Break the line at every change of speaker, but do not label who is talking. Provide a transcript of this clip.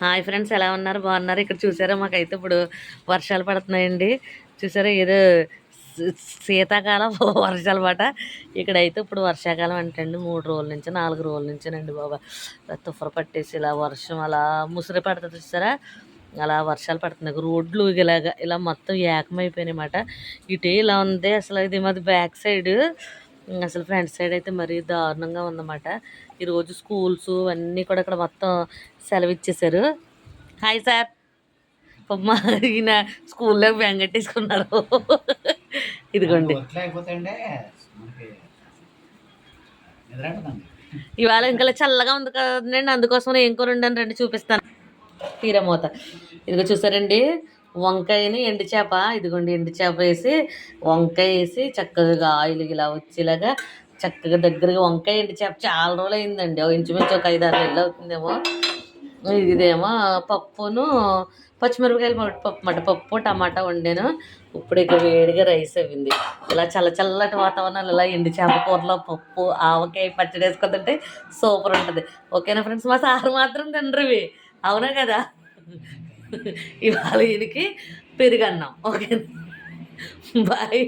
Hi friends ఎలా ఉన్నారు? బాగున్నారు? ఇక్కడ చూసారా మాకైతే ఇప్పుడు వర్షాలు పడుతున్నాయండి. చూసారా ఏదో శీతాకాలం వర్షాలు పాట ఇక్కడైతే ఇప్పుడు వర్షాకాలం అంటండి మూడు రోజుల నుంచి నాలుగు రోజుల నుంచేనండి బాబా. తుఫర పట్టేసి ఇలా వర్షం అలా ముసిరి పడుతుంది చూసారా? అలా వర్షాలు పడుతున్నాయి. రోడ్లు ఇలాగా ఇలా మొత్తం ఏకమైపోయినాయి అన్నమాట. ఇటే ఇలా ఉంది అసలు ఇది మాది బ్యాక్ సైడ్. అసలు ఫ్రంట్ సైడ్ అయితే మరీ దారుణంగా ఉందన్నమాట. ఈరోజు స్కూల్స్ అన్నీ కూడా ఇక్కడ మొత్తం సెలవు ఇచ్చేసారు హాయ్ సార్. మా ఈయన స్కూల్లో వెంగట్టేసుకున్నారు ఇదిగోండి. ఇవాళ ఇంకా చల్లగా ఉంది కదండి అందుకోసం ఏం కూర రండి చూపిస్తాను. తీరమూత ఇదిగో చూసారండి వంకాయని ఎండు చేప ఇదిగోండి ఎండు చేప వేసి వంకాయ వేసి చక్కగా ఆయిల్ ఇలా వచ్చేలాగా చక్కగా దగ్గరగా వంకాయ ఎండు చేప చాలా రోజులు అయిందండి ఇంచుమించు ఒక ఐదు ఆరు నెలలు అవుతుందేమో. ఇదేమో పప్పును పచ్చిమిరపకాయలు పప్పు మాట పప్పు టమాటా వండాను. ఇప్పుడు ఇక వేడిగా రైస్ అవ్వింది ఇలా చల్ల చల్లటి వాతావరణాలు ఇలా ఎండు చేప కూరలో పప్పు ఆవకాయ పచ్చడి వేసుకుంటుంటే సూపర్ ఉంటుంది. ఓకేనా ఫ్రెండ్స్? మా సారు మాత్రం తినరువి అవునా కదా? ఇవాళ ఈయనకి పెరుగన్నాం. Okay bye